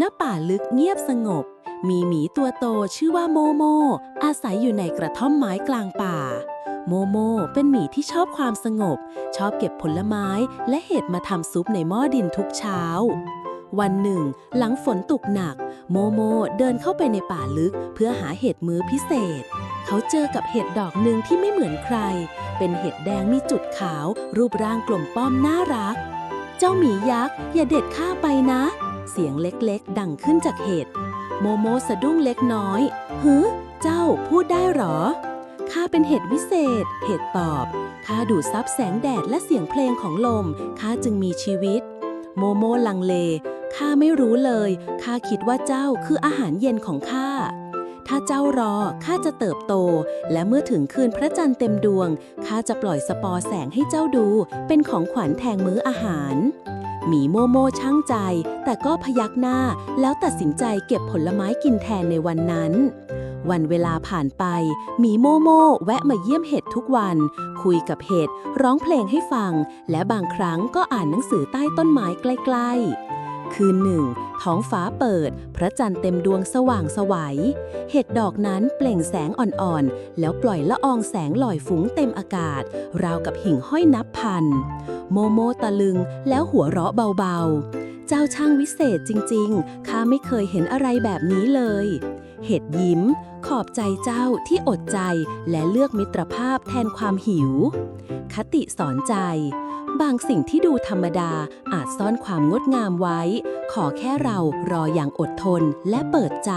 ณป่าลึกเงียบสงบ มีหมีตัวโตชื่อว่าโมโม อาศัยอยู่ในกระท่อมไม้กลางป่า โมโมเป็นหมีที่ชอบความสงบ ชอบเก็บผลไม้และเห็ดมาทำซุปในหม้อดินทุกเช้า วันหนึ่ง หลังฝนตกหนัก โมโมเดินเข้าไปในป่าลึกเพื่อหาเห็ดมื้อพิเศษ เขาเจอกับเห็ดดอกหนึ่งที่ไม่เหมือนใคร เป็นเห็ดแดงมีจุดขาว รูปร่างกลมป้อมน่ารัก เจ้าหมียักษ์อย่าเด็ดข้าไปนะ เสียงเล็กๆ ดังขึ้นจากเห็ด โมโมสะดุ้งเล็กน้อยฮึเจ้าพูดได้หรอ ข้าเป็นเห็ดวิเศษ เห็ดตอบ ข้าดูดซับแสงแดดและเสียงเพลงของลม ข้าจึงมีชีวิต โมโมลังเล ข้าไม่รู้เลย ข้าคิดว่าเจ้าคืออาหารเย็นของข้าถ้าเจ้ารอ ข้าจะเติบโต และเมื่อถึงคืนพระจันทร์เต็มดวง ข้าจะปล่อยสปอร์แสงให้เจ้าดู เป็นของขวัญแทนมื้ออาหาร หมีโมโมช่างใจ แต่ก็พยักหน้าแล้วตัดสินใจเก็บผลไม้กินแทนในวันนั้น วันเวลาผ่านไป หมีโมโมแวะมาเยี่ยมเห็ดทุกวัน คุยกับเห็ดร้องเพลงให้ฟัง และบางครั้งก็อ่านหนังสือใต้ต้นไม้ใกล้ ๆ คืนหนึ่ง ท้องฟ้าเปิด พระจันทร์เต็มดวงสว่างสวัย เห็ดดอกนั้นเปล่งแสงอ่อนๆ แล้วปล่อยละอองแสงลอยฟุ้งเต็มอากาศ ราวกับหิ่งห้อยนับพัน โมโมตะลึงแล้วหัวเราะเบาๆ เจ้าช่างวิเศษจริงๆ ข้าไม่เคยเห็นอะไรแบบนี้เลย เห็ดยิ้ม ขอบใจเจ้าที่อดใจและเลือกมิตรภาพแทนความหิว คติสอนใจ บางสิ่งที่ดูธรรมดาอาจซ่อนความงดงามไว้ ขอแค่เรารออย่างอดทนและเปิดใจ